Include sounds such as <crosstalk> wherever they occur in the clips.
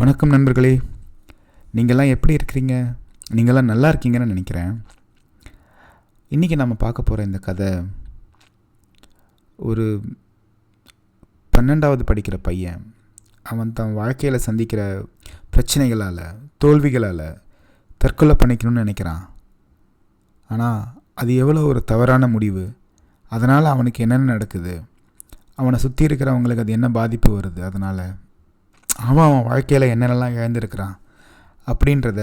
வணக்கம் நண்பர்களே. நீங்கள்லாம் எப்படி இருக்கிறீங்க? நீங்கள்லாம் நல்லா இருக்கீங்கன்னு நினைக்கிறேன். இன்றைக்கி நம்ம பார்க்க போகிற இந்த கதை ஒரு பன்னெண்டாவது படிக்கிற பையன் அவன் தன் வாழ்க்கையில் சந்திக்கிற பிரச்சனைகளால் தோல்விகளால் தற்கொலை பண்ணிக்கணும்னு நினைக்கிறான். ஆனால் அது எவ்வளோ ஒரு தவறான முடிவு. அதனால் அவனுக்கு என்னென்ன நடக்குது? அவனை சுற்றி இருக்கிறவங்களுக்கு அது என்ன பாதிப்பு வருது? அதனால் அவன் அவன் வாழ்க்கையில் என்னென்னலாம் இழந்திருக்கிறான் அப்படின்றத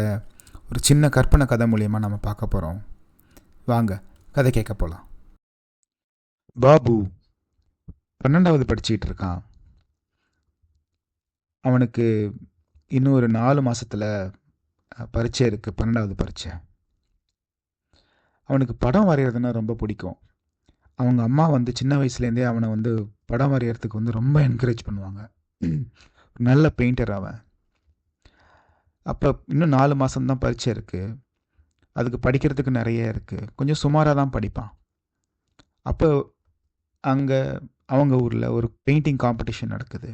ஒரு சின்ன கற்பனை கதை மூலியமாக நம்ம பார்க்க போகிறோம் வாங்க கதை கேட்க போகலாம் பாபு பன்னெண்டாவது படிச்சுக்கிட்டு இருக்கான். அவனுக்கு இன்னும் ஒரு நாலு மாதத்தில் பரீட்சை இருக்குது பன்னெண்டாவது பரீட்சை. அவனுக்கு படம் வரைகிறதுனா ரொம்ப பிடிக்கும். அவங்க அம்மா வந்து சின்ன வயசுலேருந்தே அவனை வந்து படம் வரைகிறதுக்கு வந்து ரொம்ப என்கரேஜ் பண்ணுவாங்க. நல்ல பெயிண்டர் அவன். அப்போ இன்னும் நாலு மாதம்தான் பரீட்சை இருக்குது அதுக்கு படிக்கிறதுக்கு நிறைய இருக்குது கொஞ்சம் சுமாராக தான் படிப்பான். அப்போ அங்கே அவங்க ஊரில் ஒரு பெயிண்டிங் காம்படிஷன் நடக்குது.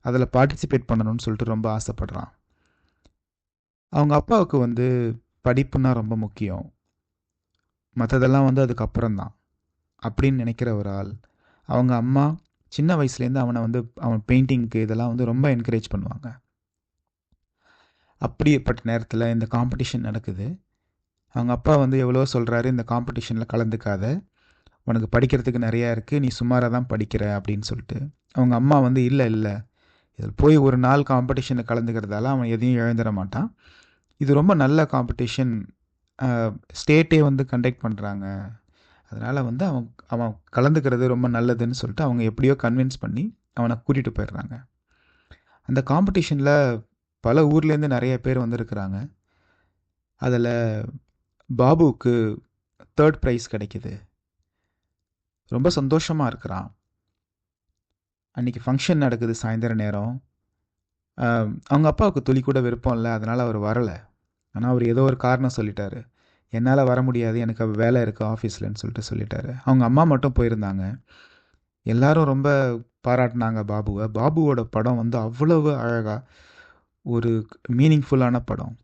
அதில் பார்ட்டிசிபேட் பண்ணணும்னு சொல்லிட்டு ரொம்ப ஆசைப்படுறான். அவங்க அப்பாவுக்கு வந்து படிப்புனா ரொம்ப முக்கியம். மற்றதெல்லாம் வந்து அதுக்கப்புறம் தான் அப்படின்னு நினைக்கிற ஒரு ஆள். அவங்க அம்மா சின்ன வயசுலேருந்து அவனை வந்து அவன் பெயிண்டிங்க்கு இதெல்லாம் வந்து ரொம்ப என்கரேஜ் பண்ணுவாங்க. அப்படிப்பட்ட நேரத்தில் இந்த காம்படிஷன் நடக்குது. அவங்க அப்பா வந்து எவ்வளோ சொல்கிறாரு இந்த காம்படிஷனில் கலந்துக்காத. உனக்கு படிக்கிறதுக்கு நிறையா இருக்குது நீ சுமாராக தான் படிக்கிற அப்படின்னு சொல்லிட்டு. அவங்க அம்மா வந்து இல்லை இல்லை. இதில் போய் ஒரு நாள் காம்படிஷனில் கலந்துக்கிறதால அவன் எதையும் இழந்துட மாட்டான். இது ரொம்ப நல்ல காம்படிஷன் ஸ்டேட்டே வந்து கண்டக்ட் பண்ணுறாங்க அதனால் வந்து அவன் அவன் கலந்துக்கிறது ரொம்ப நல்லதுன்னு சொல்லிட்டு அவங்க எப்படியோ கன்வின்ஸ் பண்ணி அவனை கூட்டிகிட்டு போயிடுறாங்க. அந்த காம்படிஷனில் பல ஊர்லேருந்து நிறைய பேர் வந்திருக்கிறாங்க. அதில் பாபுவுக்கு தேர்ட் ப்ரைஸ் கிடைக்கிது. ரொம்ப சந்தோஷமாக இருக்கிறான். அன்றைக்கி ஃபங்க்ஷன் நடக்குது சாயந்தர நேரம். அவங்க அப்பாவுக்கு துளி கூட விருப்பம் இல்லை அதனால் அவர் வரலை. ஆனால் அவர் ஏதோ ஒரு காரணம் சொல்லிட்டாரு. என்னால் வர முடியாது எனக்கு வேலை இருக்குது ஆஃபீஸ்லன்னு சொல்லிட்டு சொல்லிட்டாரு. அவங்க அம்மா மட்டும் போயிருந்தாங்க. எல்லாரும் ரொம்ப பாராட்டினாங்க பாபுவை. பாபுவோட படம் வந்து அவ்வளவு அழகாக ஒரு மீனிங்ஃபுல்லான படம்.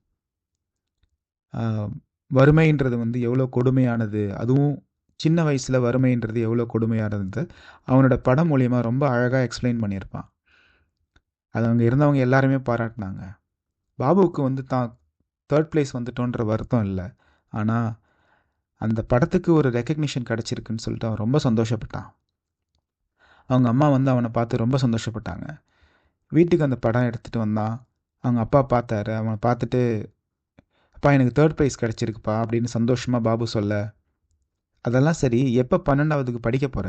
வறுமைன்றது வந்து எவ்வளோ கொடுமையானது அதுவும் சின்ன வயசில் வறுமைன்றது எவ்வளோ கொடுமையானது அவனோட படம் மூலிமா ரொம்ப அழகாக எக்ஸ்பிளைன் பண்ணியிருப்பான். அது அங்கே இருந்தவங்க எல்லாருமே பாராட்டினாங்க. பாபுவுக்கு வந்து தான் தேர்ட் பிளேஸ் வந்துட்டோன்ற வருத்தம் இல்லை. ஆனால் அந்த படத்துக்கு ஒரு ரெக்கக்னிஷன் கிடச்சிருக்குன்னு சொல்லிட்டு அவன் ரொம்ப சந்தோஷப்பட்டான். அவங்க அம்மா வந்து அவனை பார்த்து ரொம்ப சந்தோஷப்பட்டாங்க. வீட்டுக்கு அந்த படம் எடுத்துகிட்டு வந்தான். அவங்க அப்பா பார்த்தாரு. அவனை பார்த்துட்டு அப்பா எனக்கு தேர்ட் ப்ரைஸ் கிடச்சிருக்குப்பா அப்படின்னு சந்தோஷமாக பாபு சொல்ல அதெல்லாம் சரி எப்போ பன்னெண்டாவதுக்கு படிக்க போகிற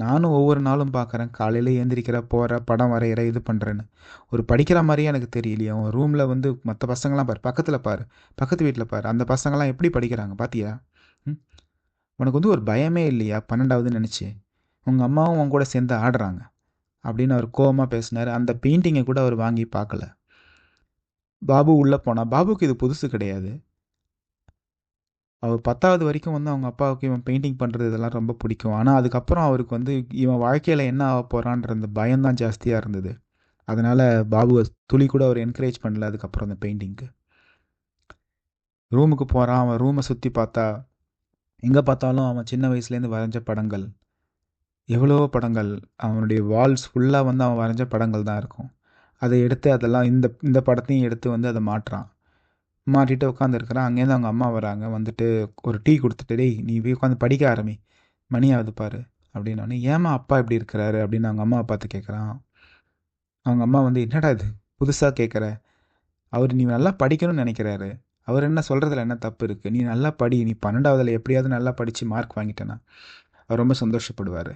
நானும் ஒவ்வொரு நாளும் பார்க்குறேன். காலையில் எழுந்திரிக்கிற போகிற படம் வரைகிற இது பண்ணுறேன்னு ஒரு படிக்கிற மாதிரியே எனக்கு தெரியலையே. அவன் ரூமில் வந்து மற்ற பசங்களாம் பாரு. பக்கத்தில் பாரு. பக்கத்து வீட்டில் பாரு. அந்த பசங்களாம் எப்படி படிக்கிறாங்க? பார்த்தியா ம்? உனக்கு வந்து ஒரு பயமே இல்லையா? பன்னெண்டாவதுன்னு நினச்சி. உங்கள் அம்மாவும் உன் கூட சேர்ந்து ஆடுறாங்க. அப்படின்னு அவர் கோவமாக பேசினார். அந்த பெயிண்டிங்கை கூட அவர் வாங்கி பார்க்கல. பாபு உள்ளே போனால் பாபுக்கு இது புதுசு கிடையாது. அவர் பத்தாவது வரைக்கும் வந்து அவங்க அப்பாவுக்கு இவன் பெயிண்டிங் பண்ணுறது இதெல்லாம் ரொம்ப பிடிக்கும். ஆனால் அதுக்கப்புறம் அவருக்கு வந்து இவன் வாழ்க்கையில் என்ன ஆக போகிறான்ற அந்த பயம்தான் ஜாஸ்தியாக இருந்தது. அதனால் பாபுவை துளி கூட அவர் என்கரேஜ் பண்ணல அதுக்கப்புறம் அந்த பெயிண்டிங்க்கு ரூமுக்கு போகிறான் அவன் ரூமை சுற்றி பார்த்தா எங்கே பார்த்தாலும் அவன் சின்ன வயசுலேருந்து வரைஞ்ச படங்கள். எவ்வளோ படங்கள் அவனுடைய வால்ஸ் ஃபுல்லாக வந்து அவன் வரைஞ்ச படங்கள் தான் இருக்கும். அதை எடுத்து அதெல்லாம் இந்த இந்த படத்தையும் எடுத்து வந்து அதை மாட்டுறான். மாட்டிட்டு உட்காந்துருக்குறான் அங்கேருந்து அவங்க அம்மா வராங்க. வந்துட்டு ஒரு டீ கொடுத்துட்டு டேய் நீ போய் உட்காந்து படிக்க ஆரம்பி. மணி ஆகுது பாரு அப்படின்னோடனே ஏமா அப்பா இப்படி இருக்கிறாரு? அப்படின்னு அவங்க அம்மாவை பார்த்து கேட்குறான் அவங்க அம்மா வந்து என்னடா இது? புதுசாக கேட்குற அவர் நீ நல்லா படிக்கணும்னு நினைக்கிறாரு. அவர் என்ன சொல்கிறதுல என்ன தப்பு இருக்குது நீ நல்லா படி. நீ பன்னெண்டாவதில் எப்படியாவது நல்லா படித்து மார்க் வாங்கிட்டேன்னா அவர் ரொம்ப சந்தோஷப்படுவார்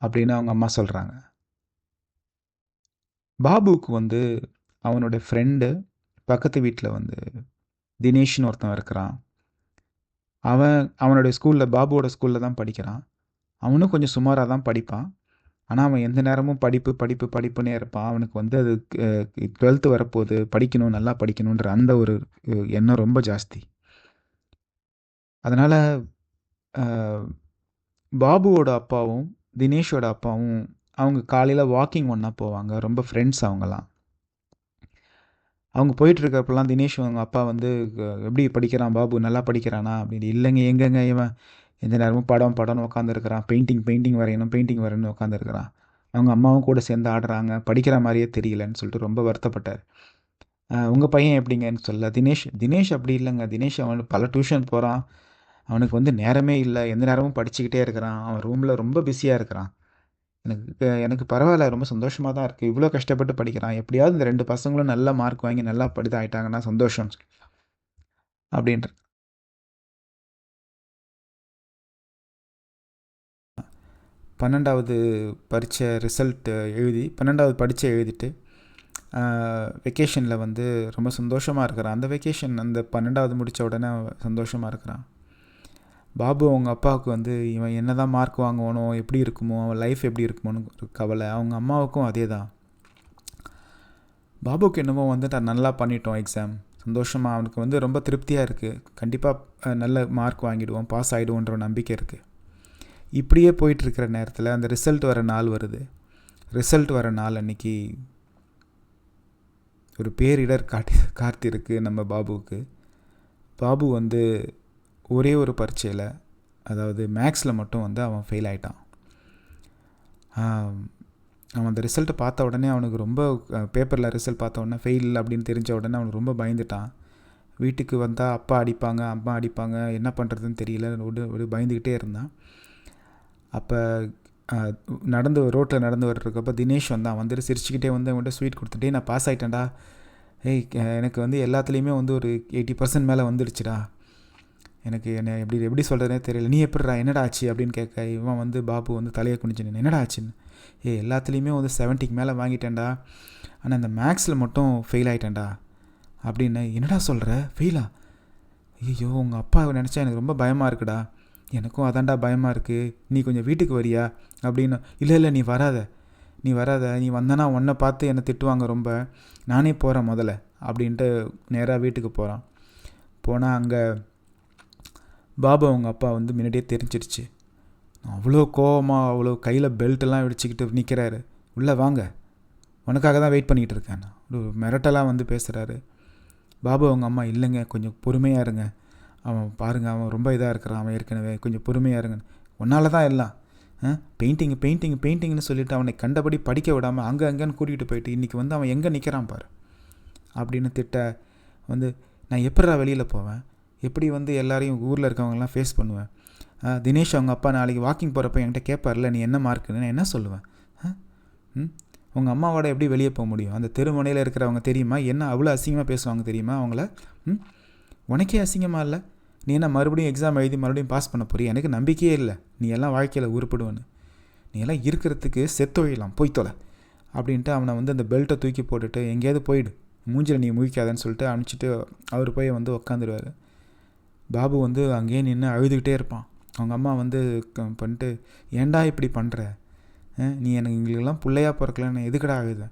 அப்படின்னு அவங்க அம்மா சொல்கிறாங்க பாபுவுக்கு வந்து அவனுடைய ஃப்ரெண்டு பக்கத்து வீட்டில் வந்து தினேஷ்னு ஒருத்தன் இருக்கிறான். அவன் அவனுடைய ஸ்கூலில் பாபுவோட ஸ்கூலில் தான் படிக்கிறான். அவனும் கொஞ்சம் சுமாராக தான் படிப்பான். ஆனால் அவன் எந்த நேரமும் படிப்பு படிப்பு படிப்புனே இருப்பான். அவனுக்கு வந்து அது டுவெல்த்து வரப்போகுது. படிக்கணும் நல்லா படிக்கணுன்ற அந்த ஒரு எண்ணம் ரொம்ப ஜாஸ்தி. அதனால் பாபுவோட அப்பாவும் தினேஷோட அப்பாவும் அவங்க காலையில் வாக்கிங் ஒன்றா போவாங்க. ரொம்ப ஃப்ரெண்ட்ஸ் அவங்களாம் அவங்க போயிட்டுருக்கப்பெல்லாம் தினேஷ் அவங்க அப்பா வந்து எப்படி படிக்கிறான் பாபு? நல்லா படிக்கிறானா? அப்படின்னு இல்லைங்க எங்கங்க இவன்? எந்த நேரமும் படம் படம்னு உட்காந்துருக்கிறான் பெயிண்டிங் பெயிண்டிங் வரையணும் பெயிண்டிங் வரையணும் உட்காந்துருக்கிறான் அவங்க அம்மாவும் கூட சேர்ந்து ஆடுறாங்க. படிக்கிற மாதிரியே தெரியலன்னு சொல்லிட்டு ரொம்ப வருத்தப்பட்டார். உங்கள் பையன் எப்படிங்கன்னு சொல்ல. தினேஷ் தினேஷ் அப்படி இல்லைங்க. தினேஷ் அவன் பல டியூஷன் போகிறான் அவனுக்கு வந்து நேரமே இல்லை. எந்த நேரமும் படிச்சுக்கிட்டே இருக்கிறான். அவன் ரூமில் ரொம்ப பிஸியாக இருக்கிறான். எனக்கு எனக்கு பரவாயில்ல ரொம்ப சந்தோஷமாக தான் இருக்குது இவ்வளோ கஷ்டப்பட்டு படிக்கிறான். எப்படியாவது இந்த ரெண்டு பசங்களும் நல்ல மார்க் வாங்கி நல்லா படித ஆயிட்டாங்கன்னா சந்தோஷம். அப்படின்ற. பன்னெண்டாவது பரீட்சை ரிசல்ட் எழுதி பன்னெண்டாவது படித்த எழுதிட்டு வெக்கேஷனில் வந்து ரொம்ப சந்தோஷமாக இருக்கிறான். அந்த வெக்கேஷன் அந்த பன்னெண்டாவது முடித்த உடனே சந்தோஷமாக இருக்கிறான். பாபு அவங்க அப்பாவுக்கு வந்து இவன் என்ன தான் மார்க் வாங்குவானோ எப்படி இருக்குமோ அவன் லைஃப் எப்படி இருக்குமோன்னு ஒரு கவலை. அவங்க அம்மாவுக்கும் அதே தான் பாபுக்கு என்னமோ வந்து நான் நல்லா பண்ணிட்டோம் எக்ஸாம் சந்தோஷமாக அவனுக்கு வந்து ரொம்ப திருப்தியாக இருக்குது கண்டிப்பாக நல்ல மார்க் வாங்கிடுவோம் பாஸ் ஆகிடுவோன்ற ஒரு நம்பிக்கை இருக்குது இப்படியே போயிட்டுருக்கிற நேரத்தில் அந்த ரிசல்ட் வர நாள் வருது. ரிசல்ட் வர நாள் அன்னைக்கு ஒரு பேரிடர் காட்டி காத்திருக்கு நம்ம பாபுவுக்கு. பாபு வந்து ஒரே ஒரு பரீட்சையில் அதாவது மேக்ஸில் மட்டும் வந்து அவன் ஃபெயில் ஆயிட்டான். அவன் அந்த ரிசல்ட்டை பார்த்த உடனே அவனுக்கு ரொம்ப பேப்பரில் ரிசல்ட் பார்த்த உடனே ஃபெயில் அப்படின்னு தெரிஞ்ச உடனே அவனுக்கு ரொம்ப பயந்துட்டான். வீட்டுக்கு வந்தால் அப்பா அடிப்பாங்க அம்மா அடிப்பாங்க என்ன பண்ணுறதுன்னு தெரியல ஒரு ஒரு பயந்துக்கிட்டே இருந்தான். அப்போ நடந்து ரோட்டில் நடந்து வர்றதுக்கப்போ தினேஷ் வந்தான் வந்துட்டு சிரிச்சுக்கிட்டே வந்து அவன்கிட்ட ஸ்வீட் கொடுத்துட்டே நான் பாஸ் ஆகிட்டேன்டா ஏய் எனக்கு வந்து எல்லாத்துலேயுமே வந்து ஒரு எயிட்டி பர்சன்ட் மேலே வந்துடுச்சுடா. எனக்கு என்ன எப்படி எப்படி சொல்கிறதுனே தெரியல. நீ எப்படிடா என்னடா ஆச்சு? அப்படின்னு கேட்க இவன் வந்து பாபு வந்து தலையை குனிச்சு என்னடா ஆச்சுன்னு? ஏ எல்லாத்துலேயுமே வந்து செவன்ட்டிக்கு மேலே வாங்கிட்டேன்டா. ஆனால் இந்த மேக்ஸில் மட்டும் ஃபெயில் ஆகிட்டேன்டா அப்படின்னு என்னடா சொல்கிற ஃபெயிலா ஐயோ உங்கள் அப்பா நினச்சா எனக்கு ரொம்ப பயமாக இருக்குடா. எனக்கும் அதான்டா பயமாக இருக்குது நீ கொஞ்சம் வீட்டுக்கு வரியா? அப்படின்னு இல்லை இல்லை நீ வராத. நீ வராத. நீ வந்தனா உன்னை பார்த்து என்னை திட்டுவாங்க ரொம்ப. நானே போகிறேன் முதல்ல. அப்படின்ட்டு நேராக வீட்டுக்கு போகிறான் போனால் அங்கே பாபு அவங்க அப்பா வந்து முன்னாடியே தெரிஞ்சிருச்சு. அவ்வளோ கோவமாக அவ்வளோ கையில் பெல்ட்டெல்லாம் வெடிச்சிக்கிட்டு நிற்கிறாரு உள்ளே வாங்க. உனக்காக தான் வெயிட் பண்ணிக்கிட்டு இருக்கேன். ஒரு மிரட்டெல்லாம் வந்து பேசுகிறாரு பாபு அவங்க அம்மா இல்லைங்க கொஞ்சம் பொறுமையாக இருங்க. அவன் பாருங்க அவன் ரொம்ப இதாக இருக்கிறான். அவன் ஏற்கனவே கொஞ்சம் பொறுமையாக இருங்க. உன்னால தான் எல்லாம். பெயிண்டிங் பெயிண்டிங் பெயிண்டிங்னு சொல்லிட்டு அவனை கண்டபடி படிக்க விடாமல் அங்கே அங்கேன்னு கூட்டிகிட்டு போயிட்டு இன்றைக்கி வந்து அவன் எங்கே நிற்கிறான் பாரு. அப்படின்னு திட்ட வந்து நான் எப்படா வெளியில் போவேன்? எப்படி வந்து எல்லாரையும் ஊரில் இருக்கவங்கலாம் ஃபேஸ் பண்ணுவேன் தினேஷ் அவங்க அப்பா நாளைக்கு வாக்கிங் போகிறப்ப என்கிட்ட கேட்பார்ல நீ என்ன மார்க்குன்னு நான் என்ன சொல்லுவேன்? ஆ? ம்? உங்கள் அம்மாவோட எப்படி வெளியே போக முடியும்? அந்த தெருமுனையில் இருக்கிறவங்க தெரியுமா? என்ன அவ்வளோ அசிங்கமாக பேசுவாங்க தெரியுமா அவங்கள? ம்? உனக்கே அசிங்கமாக இல்லை? நீ என்ன மறுபடியும் எக்ஸாம் எழுதி மறுபடியும் பாஸ் பண்ண போறிய? எனக்கு நம்பிக்கையே இல்லை. நீ எல்லாம் வாழ்க்கையில் உருப்பிடுவேன்னு. நீ எல்லாம் இருக்கிறதுக்கு செத்தொழிலாம் போய் தொலை. அப்படின்ட்டு அவனை வந்து அந்த பெல்ட்டை தூக்கி போட்டுட்டு எங்கேயாவது போயிடு. மூஞ்சில் நீ முழிக்காதன்னு சொல்லிட்டு அனுப்பிச்சிட்டு அவர் போய் வந்து உக்காந்துருவார். பாபு வந்து அங்கேயே நின்று அழுதுகிட்டே இருப்பான். அவங்க அம்மா வந்து க- பண்ணிட்டு ஏன்டா இப்படி பண்ணுற நீ எனக்கு எங்களுக்கெல்லாம் பிள்ளையா பிறக்கலன்னு எதுக்கடா அழுத?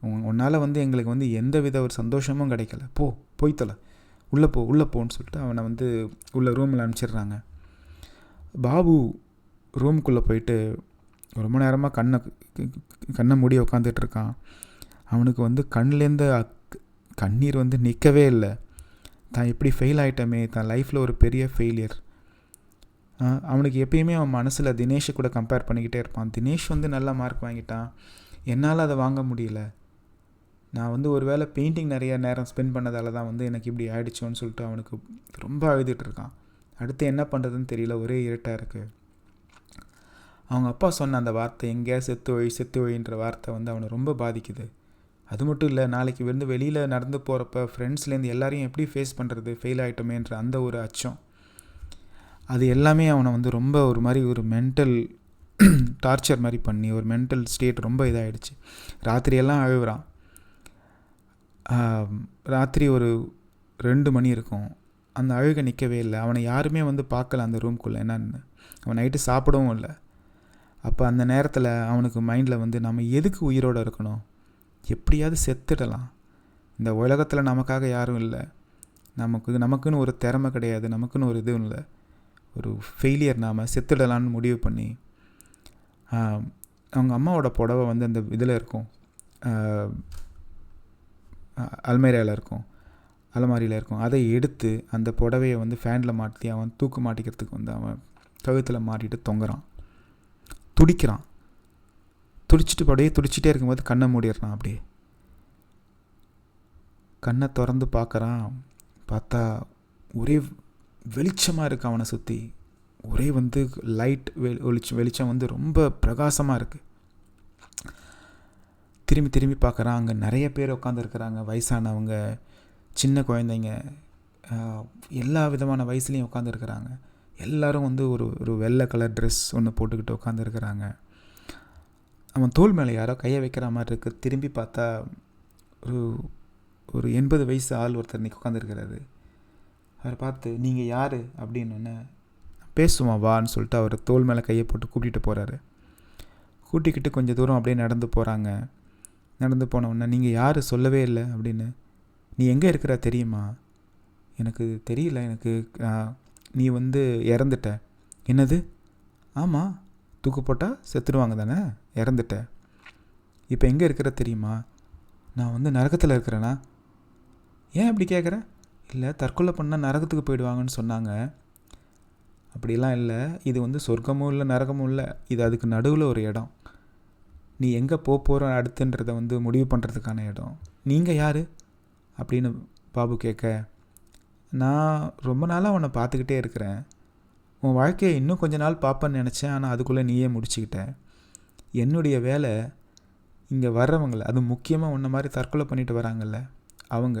உன் உன்னால் வந்து எங்களுக்கு வந்து எந்த வித ஒரு சந்தோஷமும் கிடைக்கல. போ போய் உள்ளே போ உள்ளே போன்னு சொல்லிட்டு அவனை வந்து உள்ள ரூமில் அனுப்பிச்சிடுறாங்க. பாபு ரூம்குள்ளே போயிட்டு ரொம்ப நேரமாக கண்ணை கண்ணை மூடி உக்காந்துட்டு இருக்கான். அவனுக்கு வந்து கண்லேருந்து அக்- கண்ணீர் வந்து நிற்கவே இல்லை. தான் எப்படி ஃபெயில் ஆகிட்டமே தான் லைஃப்பில் ஒரு பெரிய ஃபெயிலியர் அவனுக்கு எப்பயுமே அவன் மனசில் தினேஷை கூட கம்பேர் பண்ணிக்கிட்டே இருப்பான். தினேஷ் வந்து நல்ல மார்க் வாங்கிட்டான். என்னால் அதை வாங்க முடியல. நான் வந்து ஒரு வேளை பெயிண்டிங் நிறைய நேரம் ஸ்பெண்ட் பண்ணதால தான் வந்து எனக்கு இப்படி ஆயிடுச்சோன்னு சொல்லிட்டு அவனுக்கு ரொம்ப அழுதுட்டுருக்கான் அடுத்து என்ன பண்ணுறதுன்னு தெரியல ஒரே இருட்டாக இருக்குது அவங்க அப்பா சொன்ன அந்த வார்த்தை எங்கேயா செத்து ஒழி செத்து ஒழின்ற வார்த்தை வந்து அவனை ரொம்ப பாதிக்குது. அது மட்டும் இல்லை நாளைக்கு வந்து வெளியில் நடந்து போகிறப்ப ஃப்ரெண்ட்ஸ்லேருந்து எல்லாரையும் எப்படி ஃபேஸ் பண்ணுறது ஃபெயில் ஆகிட்டோமேன்ற அந்த ஒரு அச்சம். அது எல்லாமே அவனை வந்து ரொம்ப ஒரு மாதிரி ஒரு மென்டல் டார்ச்சர் <clears throat> மாதிரி பண்ணி ஒரு மென்டல் ஸ்டேட் ரொம்ப இதாகிடுச்சு ராத்திரியெல்லாம் அழுகுறான் ராத்திரி ஒரு ரெண்டு மணி இருக்கும். அந்த அழுகை நிற்கவே இல்லை. அவனை யாருமே வந்து பார்க்கல அந்த ரூம்குள்ளே என்னன்னு? அவன் நைட்டு சாப்பிடவும் இல்லை. அப்போ அந்த நேரத்தில் அவனுக்கு மைண்டில் வந்து நம்ம எதுக்கு உயிரோடு இருக்கணும்? எப்படியாவது செத்துடலாம். இந்த உலகத்தில் நமக்காக யாரும் இல்லை. நமக்கு நமக்குன்னு ஒரு திறமை கிடையாது. நமக்குன்னு ஒரு இதுவும் இல்லை. ஒரு ஃபெயிலியர் நாம் செத்துடலான்னு முடிவு பண்ணி அவங்க அம்மாவோட புடவை வந்து அந்த இதில் இருக்கும். அல்மேரியாவில் இருக்கும். அலமாரியில் இருக்கும். அதை எடுத்து அந்த புடவையை வந்து ஃபேனில் மாட்டி அவன் தூக்கு மாட்டிக்கிறதுக்கு வந்து அவன் கழுத்தில் மாட்டிட்டு தொங்குறான். துடிக்கிறான். துடிச்சிட்டு அப்படியே துடிச்சிட்டே இருக்கும்போது கண்ணை மூடிடுறான் அப்படியே. கண்ணை திறந்து பார்க்குறான். பார்த்தா ஒரே வெளிச்சமாக இருக்கு அவனை சுற்றி ஒரே வந்து லைட் வெ வெளிச்சம் வெளிச்சம் வந்து ரொம்ப பிரகாசமாக இருக்குது திரும்பி திரும்பி பார்க்குறான். அங்கே நிறைய பேர் உட்காந்துருக்குறாங்க வயசானவங்க சின்ன குழந்தைங்க எல்லா விதமான வயசுலேயும் உட்காந்துருக்குறாங்க எல்லோரும் வந்து ஒரு ஒரு வெள்ளை கலர் ட்ரெஸ் ஒன்று போட்டுக்கிட்டு உட்காந்துருக்குறாங்க அவன் தோல் மேலே யாரோ கையை வைக்கிற மாதிரி இருக்குது திரும்பி பார்த்தா ஒரு ஒரு எண்பது வயசு ஆள் ஒருத்தர் நிற்க உட்காந்துருக்கிறாரு அவர் பார்த்து நீங்கள் யார்? அப்படின்னோடனே பேசுவான் வான்னு சொல்லிட்டு அவர் தோல் மேலே கையை போட்டு கூட்டிகிட்டு போகிறாரு கூட்டிக்கிட்டு கொஞ்சம் தூரம் அப்படியே நடந்து போகிறாங்க நடந்து போன நீங்கள் யார்? சொல்லவே இல்லை. அப்படின்னு நீ எங்கே இருக்கிற தெரியுமா? எனக்கு தெரியல. எனக்கு நீ வந்து இறந்துட்ட. என்னது? ஆமாம் தூக்கு போட்டால் செத்துடுவாங்க தானே? இறந்துட்டேன். இப்போ எங்கே இருக்கிற தெரியுமா? நான் வந்து நரகத்தில் இருக்கிறேனா? ஏன் இப்படி கேட்குற இல்லை தற்கொலை பண்ணால் நரகத்துக்கு போயிடுவாங்கன்னு சொன்னாங்க. அப்படிலாம் இல்லை. இது வந்து சொர்க்கமும் இல்லை நரகமும் இல்லை. இது அதுக்கு நடுவில் ஒரு இடம். நீ எங்கே போக போகிற அடுத்துன்றதை வந்து முடிவு பண்ணுறதுக்கான இடம். நீங்கள் யார்? அப்படின்னு பாபு கேட்க நான் ரொம்ப நாளாக உன்னை பார்த்துக்கிட்டே இருக்கிறேன். உன் வாழ்க்கையை இன்னும் கொஞ்ச நாள் பார்ப்பேன்னு நினச்சேன் ஆனால் அதுக்குள்ளே நீயே முடிச்சுக்கிட்டேன் என்னுடைய வேலை இங்கே வர்றவங்கள அது முக்கியமாக உன்ன மாதிரி தற்கொலை பண்ணிட்டு வராங்கல்ல அவங்க.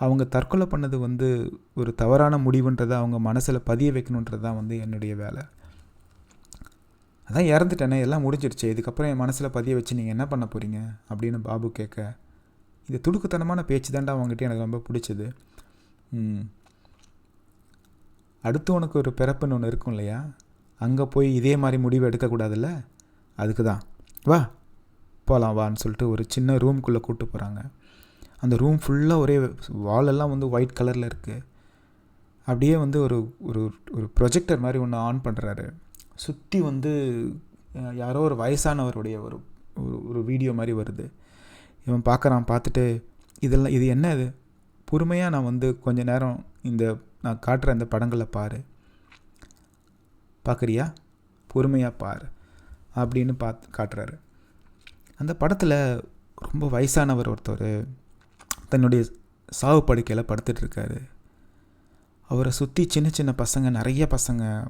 அவங்க தற்கொலை பண்ணது வந்து ஒரு தவறான முடிவுன்றதை அவங்க மனசில் பதிய வைக்கணுன்றது தான் வந்து என்னுடைய வேலை. அதான் இறந்துட்டேனே எல்லாம் முடிஞ்சிடுச்சு இதுக்கப்புறம் என் மனசில் பதிய வச்சு நீங்கள் என்ன பண்ண போகிறீங்க அப்படின்னு பாபு கேட்க இது துடுக்குத்தனமான பேச்சு தான்டா அவங்ககிட்ட எனக்கு ரொம்ப பிடிச்சது. அடுத்து உனக்கு ஒரு பிறப்புன்னு ஒன்று இருக்கும் இல்லையா? அங்கே போய் இதே மாதிரி முடிவு எடுக்கக்கூடாதுல்ல? அதுக்கு தான். வா போகலாம் வான்னு சொல்லிட்டு ஒரு சின்ன ரூம்குள்ளே கூப்பிட்டு போகிறாங்க அந்த ரூம் ஃபுல்லாக ஒரே வாலெல்லாம் வந்து ஒயிட் கலரில் இருக்குது அப்படியே வந்து ஒரு ஒரு ஒரு ப்ரொஜெக்டர் மாதிரி ஒன்று ஆன் பண்ணுறாரு சுற்றி வந்து யாரோ ஒரு வயசானவருடைய ஒரு ஒரு- ஒரு வீடியோ மாதிரி வருது. இவன் பார்க்குறான் பார்த்துட்டு இதெல்லாம் இது என்ன இது? பொறுமையாக நான் வந்து கொஞ்ச நேரம் இந்த நான் காட்டுற அந்த படங்களை பாரு. பார்க்குறியா பொறுமையாக பார். அப்படின்னு பார்த்து காட்டுறாரு. அந்த படத்தில் ரொம்ப வயசானவர் ஒருத்தர் தன்னுடைய சாவு படுக்கையில் படுத்துட்ருக்காரு. அவரை சுற்றி சின்ன சின்ன பசங்க நிறைய பசங்க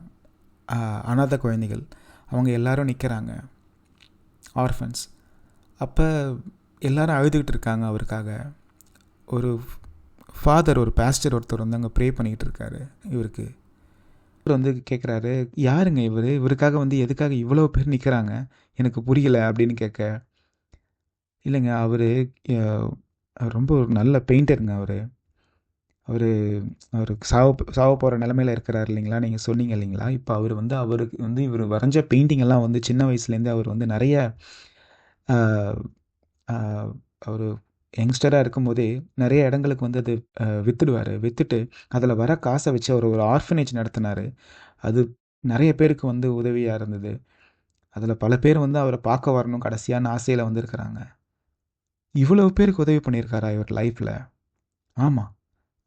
அனாத குழந்தைகள் அவங்க எல்லாரும் நிற்கிறாங்க ஆர்ஃபன்ஸ் அப்போ எல்லாரும் அழுதுகிட்டு இருக்காங்க அவருக்காக. ஒரு ஃபாதர் ஒரு பேஸ்டர் ஒருத்தர் வந்து அங்கே ப்ரே பண்ணிகிட்டு இருக்காரு. இவருக்கு. இவர் வந்து கேட்குறாரு யாருங்க இவர்? இவருக்காக வந்து எதுக்காக இவ்வளோ பேர் நிற்கிறாங்க எனக்கு புரியல அப்படின்னு கேட்க இல்லைங்க அவர் ரொம்ப ஒரு நல்ல பெயிண்டருங்க அவர். அவர் அவர் சாவ சாவ போகிற நிலமையில இருக்கிறார் இல்லைங்களா? நீங்கள் சொன்னீங்க இல்லைங்களா? இப்போ அவர் வந்து அவருக்கு வந்து இவர் வரைஞ்ச பெயிண்டிங் எல்லாம் வந்து சின்ன வயசுலேருந்து அவர் வந்து நிறைய அவர் யங்ஸ்டராக இருக்கும்போதே நிறைய இடங்களுக்கு வந்து அது விற்றுடுவார் விற்றுட்டு அதில் வர காசை வச்சு அவர் ஒரு ஆர்ஃபனேஜ் நடத்தினார். அது நிறைய பேருக்கு வந்து உதவியாக இருந்தது. அதில் பல பேர் வந்து அவரை பார்க்க வரணும் கடைசியான ஆசையில் வந்திருக்கிறாங்க. இவ்வளவு பேருக்கு உதவி பண்ணியிருக்காரா இவர் லைஃப்பில் ஆமாம்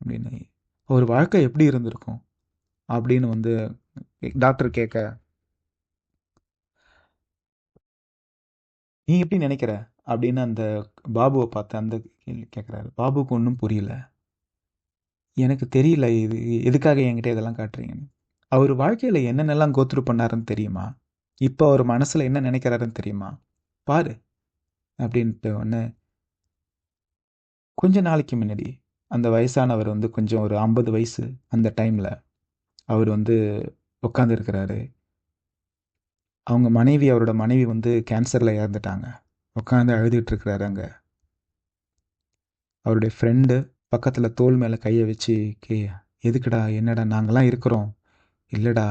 அப்படின்னு அவர் வாழ்க்கை எப்படி இருந்திருக்கும்? அப்படின்னு வந்து டாக்டர் கேட்க நீ எப்படி நினைக்கிற? அப்படின்னு அந்த பாபுவை பார்த்து அந்த கேள்வி கேட்குறாரு பாபுக்கு ஒன்றும் புரியல. எனக்கு தெரியல இது எதுக்காக என்கிட்ட இதெல்லாம் காட்டுறீங்கன்னு. அவர் வாழ்க்கையில் என்னென்னலாம் கோத்ரூ பண்ணாருன்னு தெரியுமா? இப்போ அவர் மனசில் என்ன நினைக்கிறாருன்னு தெரியுமா? பாரு அப்படின்ட்டு ஒன்று கொஞ்ச நாளைக்கு முன்னாடி அந்த வயசானவர் வந்து கொஞ்சம் ஒரு ஐம்பது வயசு அந்த டைமில் அவர் வந்து உட்காந்துருக்கிறாரு அவங்க மனைவி அவரோட மனைவி வந்து கேன்சரில் இறந்துட்டாங்க. உட்காந்து அழுதுகிட்டு இருக்கிறாரு அங்கே. அவருடைய ஃப்ரெண்டு பக்கத்தில் தோல் மேலே கையை வச்சு கே எதுக்குடா என்னடா நாங்களாம் இருக்கிறோம். இல்லைடா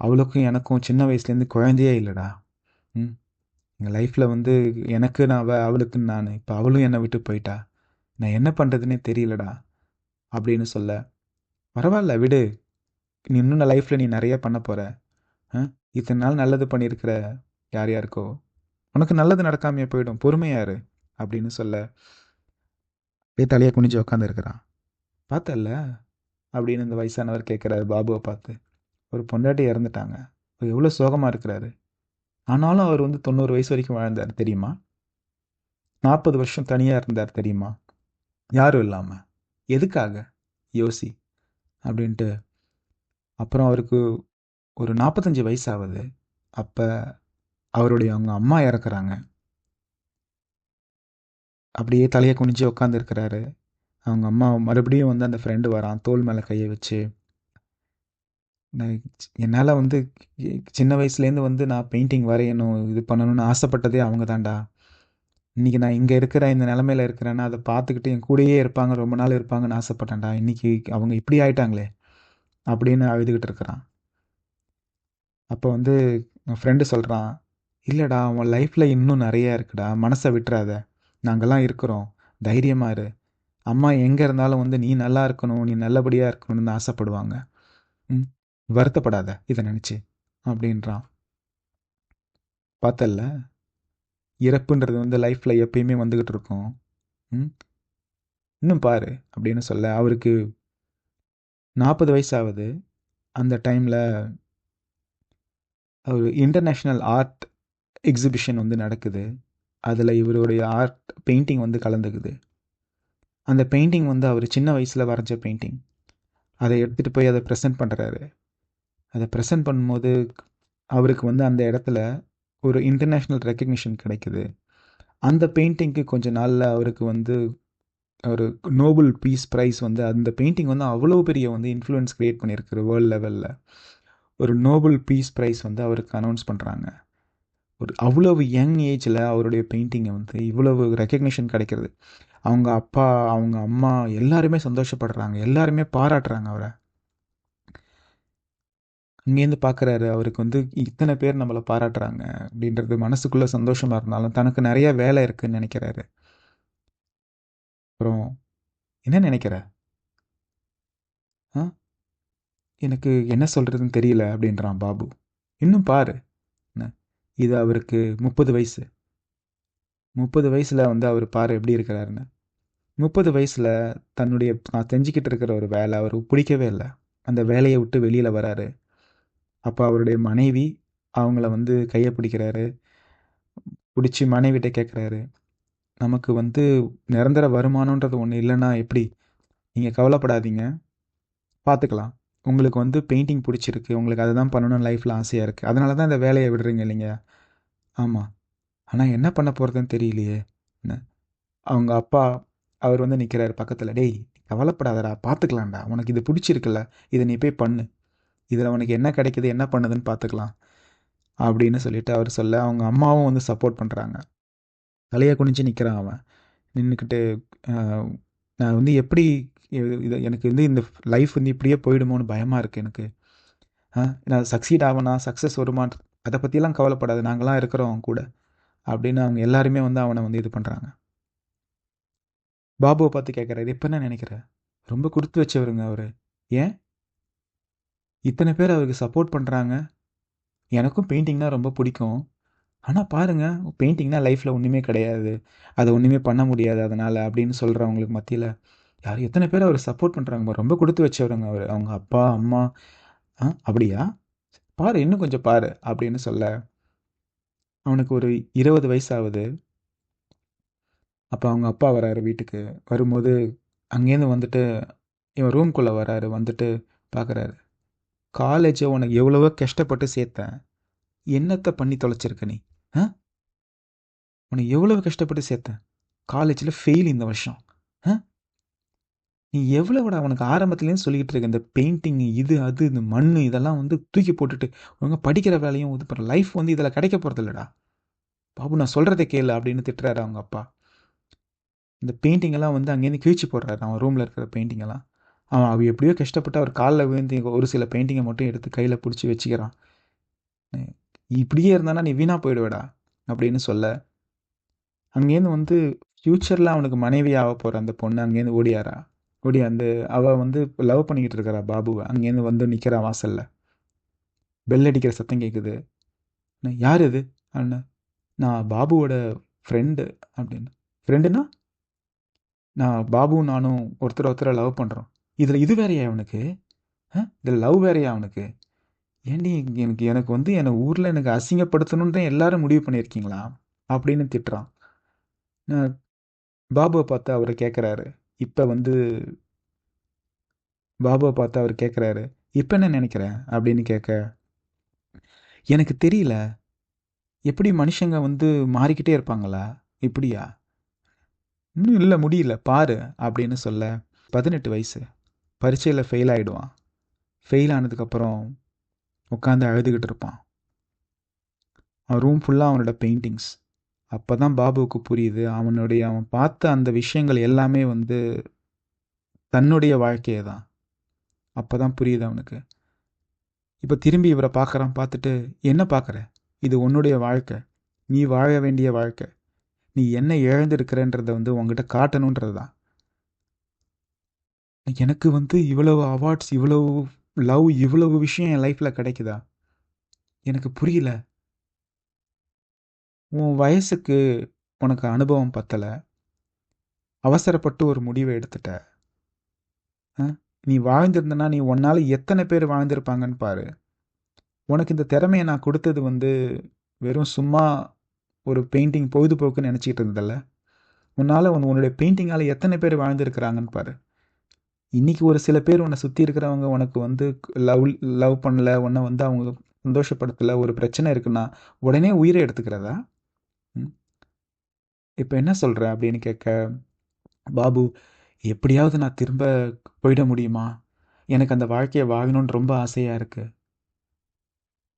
அவளுக்கும் எனக்கும் சின்ன வயசுலேருந்து குழந்தையே இல்லைடா. ம் எங்கள் லைஃப்பில் வந்து எனக்கு நான் அவ அவளுக்குன்னு நான் இப்போ அவளும் என்னை விட்டு போயிட்டா. நான் என்ன பண்ணுறதுனே தெரியலடா அப்படின்னு சொல்ல. பரவாயில்ல விடு. நீ இன்னும் லைஃப்பில் நீ நிறைய பண்ண போகிற இத்தனை நாள் நல்லது பண்ணியிருக்கிற யார் யாருக்கோ? உனக்கு நல்லது நடக்காமையே போயிடும். பொறுமையாரு அப்படின்னு சொல்ல அப்படியே தலையை குனிஞ்சு உட்காந்துருக்கிறான் பார்த்தல்ல அப்படின்னு இந்த வயசானவர் கேட்குறாரு பாபுவை பார்த்து. ஒரு பொண்டாட்டி இறந்துட்டாங்க. அவர் எவ்வளோ சோகமாக இருக்கிறாரு. ஆனாலும் அவர் வந்து தொண்ணூறு வயசு வரைக்கும் வாழ்ந்தார் தெரியுமா? நாற்பது வருஷம் தனியாக இருந்தார் தெரியுமா? யாரும் இல்லாமல் எதுக்காக? யோசி அப்படின்ட்டு. அப்புறம் அவருக்கு ஒரு நாற்பத்தஞ்சு வயசு ஆகுது. அப்போ அவருடைய அவங்க அம்மா இறக்குறாங்க. அப்படியே தலையை குனிஞ்சு உட்காந்துருக்கிறாரு அவங்க அம்மா மறுபடியும் வந்து அந்த ஃப்ரெண்டு வரான். தோல் மேலே கையை வச்சு. நான் என்னால் வந்து சின்ன வயசுலேருந்து வந்து நான் பெயிண்டிங் வரையணும் இது பண்ணணும்னு ஆசைப்பட்டதே அவங்க தான்டா. இன்றைக்கி நான் இங்கே இருக்கிற இந்த நிலமையில இருக்கிறேன்னா அதை பார்த்துக்கிட்டு என் கூடயே இருப்பாங்க ரொம்ப நாள் இருப்பாங்கன்னு ஆசைப்பட்டேன்டா. இன்றைக்கி அவங்க இப்படி ஆயிட்டாங்களே அப்படின்னு அழுதுகிட்டு இருக்கிறான். அப்போ வந்து என் ஃப்ரெண்டு சொல்கிறான் இல்லைடா உன் லைஃப்பில் இன்னும் நிறையா இருக்குடா. மனசை விட்டுறாத. நாங்கள்லாம் இருக்கிறோம். தைரியமாக இரு. அம்மா எங்கே இருந்தாலும் வந்து நீ நல்லா இருக்கணும் நீ நல்லபடியாக இருக்கணும்னு ஆசைப்படுவாங்க. ம் வருத்தப்படாத. இதை நினச்சி. அப்படின்றான். பார்த்தல்ல? இறப்புன்றது வந்து லைஃப்பில் எப்பயுமே வந்துக்கிட்டு இருக்கும். ம் இன்னும் பாரு அப்படின்னு சொல்ல அவருக்கு நாற்பது வயசு ஆகுது அந்த டைமில் ஒரு இன்டர்நேஷ்னல் ஆர்ட் எக்ஸிபிஷன் வந்து நடக்குது. அதில் இவருடைய ஆர்ட் பெயிண்டிங் வந்து கலந்துக்குது. அந்த பெயிண்டிங் வந்து அவர் சின்ன வயசில் வரைஞ்ச பெயிண்டிங் அதை எடுத்துகிட்டு போய் அதை ப்ரெசென்ட் பண்ணுறாரு அதை ப்ரெசென்ட் பண்ணும்போது அவருக்கு வந்து அந்த இடத்துல ஒரு இன்டர்நேஷ்னல் ரெக்கக்னிஷன் கிடைக்குது. அந்த பெயிண்டிங்க்கு கொஞ்ச நாளில் அவருக்கு வந்து ஒரு நோபல் பீஸ் ப்ரைஸ் வந்து அந்த பெயிண்டிங் வந்து அவ்வளோ பெரிய வந்து இன்ஃப்ளூயன்ஸ் க்ரியேட் பண்ணியிருக்குது வேர்ல்டு லெவலில் ஒரு நோபல் பீஸ் ப்ரைஸ் வந்து அவருக்கு அனௌன்ஸ் பண்ணுறாங்க ஒரு அவ்வளவு யங் ஏஜில் அவருடைய பெயிண்டிங்கை வந்து இவ்வளவு ரெக்கக்னிஷன் கிடைக்கிறது. அவங்க அப்பா அவங்க அம்மா எல்லாருமே சந்தோஷப்படுறாங்க. எல்லாருமே பாராட்டுறாங்க அவரை. அங்கேருந்து பார்க்குறாரு அவருக்கு வந்து இத்தனை பேர் நம்மளை பாராட்டுறாங்க அப்படின்றது மனசுக்குள்ளே சந்தோஷமாக இருந்தாலும் தனக்கு நிறைய வேலை இருக்குன்னு நினைக்கிறாரு. அப்புறம் என்ன நினைக்கிற? ஆ? எனக்கு என்ன சொல்கிறதுன்னு தெரியல அப்படின்றான் பாபு. இன்னும் பாரு. இது அவருக்கு முப்பது வயசு. முப்பது வயசில் வந்து அவர் பாரு எப்படி இருக்கிறாருன்னு. முப்பது வயசில் தன்னுடைய நான் செஞ்சுக்கிட்டு இருக்கிற ஒரு வேலை அவருக்கு பிடிக்கவே இல்லை. அந்த வேலையை விட்டு வெளியில் வராரு. அப்போ அவருடைய மனைவி அவங்கள வந்து கையை பிடிக்கிறாரு. பிடிச்சி மனைவிட்ட கேட்குறாரு. நமக்கு வந்து நிரந்தர வருமானன்றது ஒன்று இல்லைன்னா எப்படி? நீங்கள் கவலைப்படாதீங்க. பார்த்துக்கலாம். உங்களுக்கு வந்து பெயிண்டிங் பிடிச்சிருக்கு. உங்களுக்கு அதை தான் பண்ணணும்னு லைஃப்பில் ஆசையாக இருக்குது அதனால தான் இந்த வேலையை விடுறீங்க இல்லைங்க? ஆமாம் ஆனால் என்ன பண்ண போகிறதுன்னு தெரியலையே. என்ன? அவங்க அப்பா அவர் வந்து நிற்கிறாரு பக்கத்தில். டேய் கவலைப்படாதடா. பார்த்துக்கலாம்டா. உனக்கு இது பிடிச்சிருக்குல்ல. இதை நீ போய் பண்ணு. இதில் உனக்கு என்ன கிடைக்குது என்ன பண்ணுதுன்னு பார்த்துக்கலாம். அப்படின்னு சொல்லிட்டு அவர் சொல்ல அவங்க அம்மாவும் வந்து சப்போர்ட் பண்ணுறாங்க தலையை குனிஞ்சு நிற்கிறான் அவன். நின்றுக்கிட்டு நான் வந்து எப்படி இது எனக்கு வந்து இந்த லைஃப் வந்து இப்படியே போயிடுமோன்னு பயமாக இருக்குது எனக்கு. நான் சக்சீட் ஆகனா சக்ஸஸ் வருமான் அதை பற்றிலாம் கவலைப்படாது நாங்களாம் இருக்கிறோம் கூட அப்படின்னு அவங்க எல்லாருமே வந்து அவனை வந்து இது பண்ணுறாங்க பாபுவை பார்த்து கேட்குறாரு இப்போ என்ன நினைக்கிற? ரொம்ப கொடுத்து வச்சவருங்க அவர். ஏன்? இத்தனை பேர் அவருக்கு சப்போர்ட் பண்ணுறாங்க எனக்கும் பெயிண்டிங்னால் ரொம்ப பிடிக்கும். ஆனால் பாருங்கள் பெயிண்டிங்னா லைஃப்பில் ஒன்றுமே கிடையாது. அதை ஒன்றுமே பண்ண முடியாது அதனால் அப்படின்னு சொல்கிறவங்களுக்கு மத்தியில் யார் எத்தனை பேர் அவர் சப்போர்ட் பண்ணுறாங்க ரொம்ப கொடுத்து வச்சவருங்க அவர். அவங்க அப்பா அம்மா ஆ அப்படியா? பாரு இன்னும் கொஞ்சம் பாரு அப்படின்னு சொல்ல அவனுக்கு ஒரு இருபது வயசாகுது. அப்போ அவங்க அப்பா வராரு வீட்டுக்கு. வரும்போது அங்கேருந்து வந்துட்டு இவன் ரூம்குள்ளே வராரு. வந்துட்டு பார்க்குறாரு காலேஜை உனக்கு எவ்வளவோ கஷ்டப்பட்டு சேர்த்தேன். என்னத்தை பண்ணி தொலைச்சிருக்க நீ? ஆ? உனக்கு எவ்வளவு கஷ்டப்பட்டு சேர்த்தேன் காலேஜில் ஃபெயில் இந்த வருஷம். ஆ? நீ எவ்வளோட அவனுக்கு ஆரம்பத்துலேருந்து சொல்லிக்கிட்டு இருக்க? இந்த பெயிண்டிங் இது அது இந்த மண் இதெல்லாம் வந்து தூக்கி போட்டுட்டு அவங்க படிக்கிற வேலையும் இது பண்ணுற லைஃப் வந்து இதில் கிடைக்க போகிறது இல்லைடா. பாபு நான் சொல்கிறத கேளு அப்படின்னு திட்டுறாரு அவங்க அப்பா. இந்த பெயிண்டிங் எல்லாம் வந்து அங்கேருந்து கிழிச்சு போடுறாரு. அவன் ரூமில் இருக்கிற பெயிண்டிங் எல்லாம். அவன் அவ எப்படியோ கஷ்டப்பட்டு அவர் காலில் விழுந்து ஒரு சில பெயிண்டிங்கை மட்டும் எடுத்து கையில் பிடிச்சி வச்சுக்கிறான். இப்படியே இருந்தானா நீ வீணாக போயிடுவேடா அப்படின்னு சொல்ல. அங்கேருந்து வந்து ஃப்யூச்சரில் அவனுக்கு மனைவி ஆக போகிற அந்த பொண்ணு அங்கேருந்து ஓடியாரா? ஓடி அவள் வந்து லவ் பண்ணிக்கிட்டு இருக்கிறா பாபுவை. அங்கேருந்து வந்து நிற்கிறா வாசலில். பெல் அடிக்கிற சத்தம் கேட்குது யார் இது? அண்ணன் நான் பாபுவோட ஃப்ரெண்டு அப்படின்னு. ஃப்ரெண்டுனா நான் பாபுவும் நானும் ஒருத்தர் ஒருத்தரை லவ் பண்ணுறோம் இதில் இது வேறையா அவனுக்கு இதில் லவ் வேறையா அவனுக்கு? ஏண்டி எனக்கு எனக்கு வந்து என்னை ஊரில் எனக்கு அசிங்கப்படுத்தணுன்னு தான் எல்லாரும் முடிவு பண்ணியிருக்கீங்களா? அப்படின்னு திட்டுறான். நான் பாபுவை பார்த்து அவர் கேட்குறாரு இப்போ வந்து பாபுவை பார்த்து அவர் கேட்குறாரு இப்போ என்ன நினைக்கிறேன் அப்படின்னு கேட்க எனக்கு தெரியல. எப்படி மனுஷங்க வந்து மாறிக்கிட்டே இருப்பாங்களா? இப்படியா? இன்னும் இல்லை முடியல. பாரு அப்படின்னு சொல்ல பதினெட்டு வயசு. பரீட்சையில் ஃபெயில் ஆகிடுவான் ஃபெயில் ஆனதுக்கப்புறம் உட்காந்து அழுதுகிட்டு இருப்பான். அவன் ரூம் ஃபுல்லாக அவனோட பெயிண்டிங்ஸ் அப்போ தான் பாபுவுக்கு புரியுது அவனுடைய அவன் பார்த்த அந்த விஷயங்கள் எல்லாமே வந்து தன்னுடைய வாழ்க்கையை தான். அப்போ தான் புரியுது அவனுக்கு. இப்போ திரும்பி இவரை பார்க்குறான் பார்த்துட்டு என்ன பார்க்குற? இது உன்னுடைய வாழ்க்கை. நீ வாழ வேண்டிய வாழ்க்கை. நீ என்ன இழந்திருக்கிறன்றத வந்து உங்ககிட்ட காட்டணுன்றது தான் எனக்கு வந்து இவ்வளவு அவார்ட்ஸ் இவ்வளவு லவ் இவ்வளவு விஷயம் என் லைஃப்பில் கிடைக்குதா? எனக்கு புரியல. உன் வயசுக்கு உனக்கு அனுபவம் பத்தலை. அவசரப்பட்டு ஒரு முடிவை எடுத்துட்ட. நீ வாழ்ந்திருந்தனா நீ உன்னால் எத்தனை பேர் வாழ்ந்திருப்பாங்கன்னு பாரு. உனக்கு இந்த திறமையை நான் கொடுத்தது வந்து வெறும் சும்மா ஒரு பெயிண்டிங் பொழுதுபோக்குன்னு நினச்சிக்கிட்டு இருந்ததில்ல. உன்னால் உன் உன்னுடைய பெயிண்டிங்கால் எத்தனை பேர் வாழ்ந்துருக்கிறாங்கன்னு பாரு. இன்றைக்கி ஒரு சில பேர் உன்னை சுற்றி இருக்கிறவங்க உனக்கு வந்து லவ் லவ் பண்ணல உன்னை வந்து அவங்க சந்தோஷப்படுத்தலை ஒரு பிரச்சனை இருக்குன்னா உடனே உயிரை எடுத்துக்கிறதா? இப்போ என்ன சொல்கிற அப்படின்னு கேட்க பாபு எப்படியாவது நான் திரும்ப போயிட முடியுமா? எனக்கு அந்த வாழ்க்கையை வாழணும்னு ரொம்ப ஆசையாக இருக்குது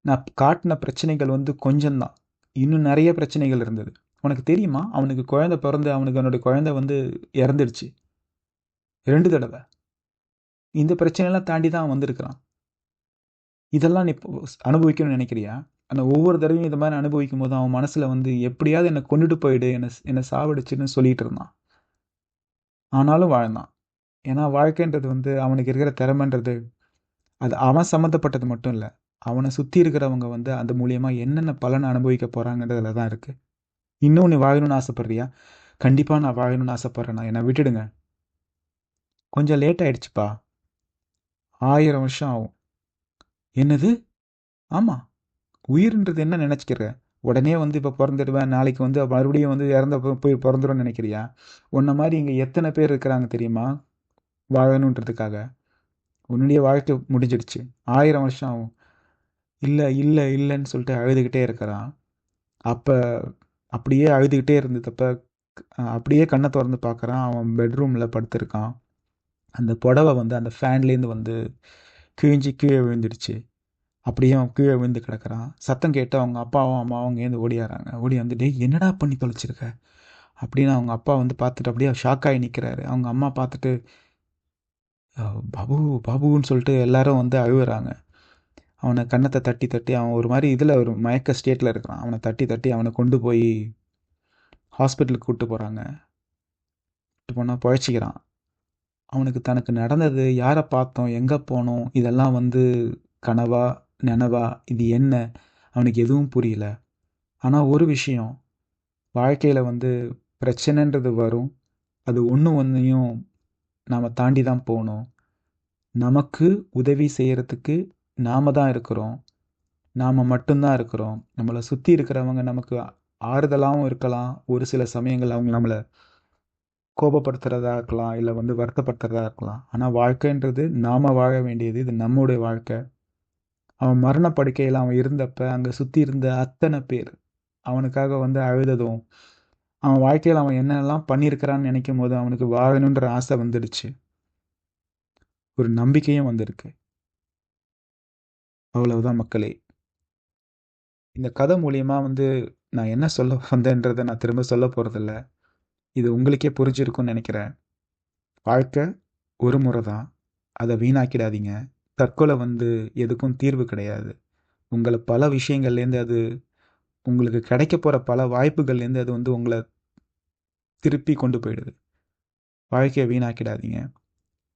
நான் காட்டின பிரச்சனைகள் வந்து கொஞ்சம்தான். இன்னும் நிறைய பிரச்சனைகள் இருந்தது. உனக்கு தெரியுமா? அவனுக்கு குழந்தை பிறந்து அவனுக்கு அவனுடைய குழந்தை வந்து இறந்துடுச்சு. ரெண்டு தடவை. இந்த பிரச்சனையெல்லாம் தாண்டி தான் வந்திருக்கிறான். இதெல்லாம் நீ அனுபவிக்கணும்னு நினைக்கிறியா? ஆனால் ஒவ்வொரு தடவையும் இந்த மாதிரி அனுபவிக்கும் போது அவன் மனசில் வந்து எப்படியாவது என்னை கொண்டுட்டு போயிடு என்னை என்னை சாவடிச்சுன்னு சொல்லிட்டு இருந்தான். ஆனாலும் வாழ்ந்தான். ஏன்னா வாழ்க்கைன்றது வந்து அவனுக்கு இருக்கிற திறமைன்றது அது அவன் சம்மந்தப்பட்டது மட்டும் இல்லை அவனை சுற்றி இருக்கிறவங்க வந்து அந்த மூலியமாக என்னென்ன பலனை அனுபவிக்க போகிறாங்கன்றதுல தான் இருக்குது இன்னும் நீ வாழணும்னு ஆசைப்பட்றியா? கண்டிப்பாக நான் வாழணும்னு ஆசைப்பட்றேண்ணா என்னை விட்டுடுங்க. கொஞ்சம் லேட் ஆயிடுச்சுப்பா. ஆயிரம் வருஷம் ஆகும். என்னது? ஆமாம் உயிர்ன்றது என்ன நினச்சிக்கிற? உடனே வந்து இப்போ பிறந்துடுவேன். நாளைக்கு வந்து மறுபடியும் வந்து இறந்த போய் பிறந்துடும் நினைக்கிறியா? உன்ன மாதிரி இங்கே எத்தனை பேர் இருக்கிறாங்க தெரியுமா? வாழணுன்றதுக்காக. உன்னுடைய வாழ்க்கை முடிஞ்சிடுச்சு. ஆயிரம் வருஷம் ஆகும். இல்லை இல்லை இல்லைன்னு சொல்லிட்டு அழுதுகிட்டே இருக்கிறான். அப்போ அப்படியே அழுதுகிட்டே இருந்ததப்ப அப்படியே கண்ணை திறந்து பார்க்குறான். அவன் பெட்ரூமில் படுத்திருக்கான். அந்த புடவை வந்து அந்த ஃபேன்லேருந்து வந்து கிழிஞ்சி கீழே விழுந்துடுச்சு. அப்படியே அவன் கீழே விழுந்து கிடக்கிறான். சத்தம் கேட்டு அவங்க அப்பாவும் அம்மாவும் அங்கேருந்து ஓடியாராங்க ஓடி வந்து டேய் என்னடா பண்ணி தொலைச்சிருக்க? அப்படின்னு அவங்க அப்பா வந்து பார்த்துட்டு அப்படியே ஷாக்காகி நிற்கிறாரு அவங்க அம்மா பார்த்துட்டு பாபு பாபுன்னு சொல்லிட்டு எல்லாரும் வந்து அழுகுறாங்க அவனை கன்னத்தை தட்டி தட்டி அவன் ஒரு மாதிரி இதில் ஒரு மயக்க ஸ்டேட்டில் இருக்கிறான். அவனை தட்டி தட்டி அவனை கொண்டு போய் ஹாஸ்பிட்டலுக்கு கூப்பிட்டு போகிறாங்க கூப்பிட்டு போனால் பழச்சிக்கிறான். அவனுக்கு தனக்கு நடந்தது யாரை பார்த்தோம் எங்கே போனோம் இதெல்லாம் வந்து கனவா நினவா இது என்ன? அவனுக்கு எதுவும் புரியல. ஆனால் ஒரு விஷயம் வாழ்க்கையில் வந்து பிரச்சனைன்றது வரும். அது ஒன்று ஒன்றையும் நாம் தாண்டி தான் போகணும். நமக்கு உதவி செய்கிறதுக்கு நாம் தான் இருக்கிறோம். நாம் மட்டும்தான் இருக்கிறோம். நம்மளை சுற்றி இருக்கிறவங்க நமக்கு ஆறுதலாகவும் இருக்கலாம். ஒரு சில சமயங்கள் அவங்க நம்மளை கோபப்படுத்துகிறதா இருக்கலாம் இல்லை வந்து வருத்தப்படுத்துகிறதா இருக்கலாம். ஆனால் வாழ்க்கைன்றது நாம் வாழ வேண்டியது இது நம்முடைய வாழ்க்கை. அவன் மரண படுக்கையில் அவன் இருந்தப்ப அங்கே சுற்றி இருந்த அத்தனை பேர் அவனுக்காக வந்து அழுததும் அவன் வாழ்க்கையில் அவன் என்னெல்லாம் பண்ணியிருக்கிறான்னு நினைக்கும் போது அவனுக்கு வாழணுன்ற ஆசை வந்துடுச்சு. ஒரு நம்பிக்கையும் வந்திருக்கு. அவ்வளவுதான் மக்களே. இந்த கதை மூலியமாக வந்து நான் என்ன சொல்ல வந்தேன்றதை நான் திரும்ப சொல்ல போகிறதில்ல இது உங்களுக்கே புரிஞ்சிருக்கும்னு நினைக்கிறேன். வாழ்க்கை ஒரு முறை தான் அதை வீணாக்கிடாதீங்க. தற்கொலை வந்து எதுக்கும் தீர்வு கிடையாது. உங்களை பல விஷயங்கள்லேருந்து அது உங்களுக்கு கிடைக்க போகிற பல வாய்ப்புகள்லேருந்து அது வந்து உங்களை திருப்பி கொண்டு போயிடுது. வாழ்க்கையை வீணாக்கிடாதீங்க.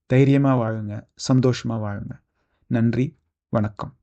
தைரியமாக வாழுங்க. சந்தோஷமாக வாழுங்க. நன்றி. வணக்கம்.